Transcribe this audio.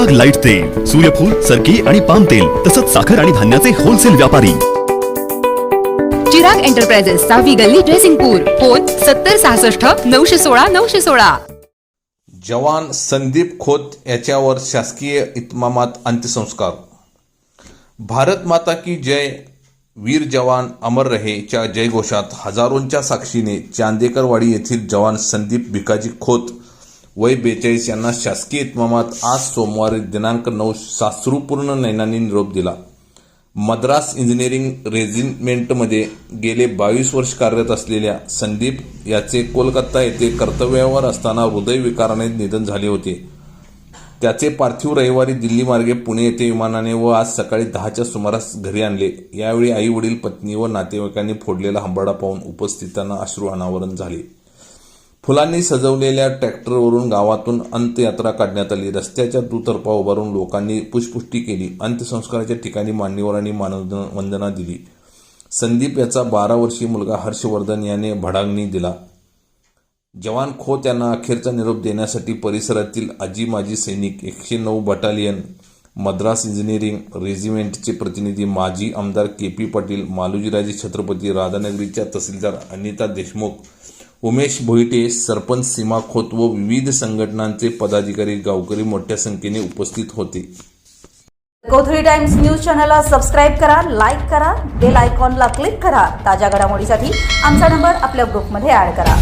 Super light तेल सूर्यफूल सरकी आणि पाम तेल तसंच साखर आणि धान्याचे होलसेल व्यापारी. चिराग एंटरप्राइजेस सहावी गल्ली ड्रेसिंगपूर फोन सत्तर सहासष्ट नऊशे सोळा नऊशे सोळा. जवान संदीप खोत याच्यावर शासकीय इतमामात अंत्यसंस्कार. भारत माता की जय वीर जवान अमर रहेच्या जयघोषात हजारोंच्या साक्षीने चांदेकरवाडी येथील जवान संदीप भिकाजी खोत वय बेचाळीस यांना शासकीय इतमामात आज सोमवारी दिनांक नऊ सासरूपूर्ण नैनांनी निरोप दिला. मद्रास इंजिनिअरिंग रेजिमेंटमध्ये गेले बावीस वर्ष कार्यरत असलेल्या संदीप याचे कोलकाता येथे कर्तव्यावर असताना हृदयविकाराने निधन झाले होते. त्याचे पार्थिव रविवारी दिल्ली मार्गे पुणे येथे विमानाने व आज सकाळी दहाच्या सुमारास घरी आणले. यावेळी आई वडील पत्नी व नातेवाईकांनी फोडलेला हंबाडा पाहून उपस्थितांना अश्रू अनावरण झाले. फुलांनी सजवलेल्या ट्रॅक्टरवरून गावातून अंत्ययात्रा काढण्यात आली. रस्त्याच्या दुतर्फा उभारून लोकांनी पुष्पुष्टी केली. अंत्यसंस्काराच्या ठिकाणी मान्यवरांनी मानवंदना दिली. संदीप याचा बारा वर्षीय मुलगा हर्षवर्धन याने भडांगणी दिला. जवान खोत यांना अखेरचा निरोप देण्यासाठी परिसरातील आजी माजी सैनिक एकशे नऊ बटालियन मद्रास इंजिनिअरिंग रेजिमेंटचे प्रतिनिधी माजी आमदार के पी पाटील मालोजीराजे छत्रपती राधानगरीच्या तहसीलदार अनिता देशमुख उमेश भोईटे सरपंच सीमा खोत व विविध संघटनांचे पदाधिकारी गावकरी मोठ्या संख्येने उपस्थित होते. कोथळी टाइम्स न्यूज चॅनलला सबस्क्राईब करा लाईक करा बेल आयकॉनला क्लिक करा. ताज्या घडामोडीसाठी आमचा नंबर आपल्या ग्रुपमध्ये ऍड करा.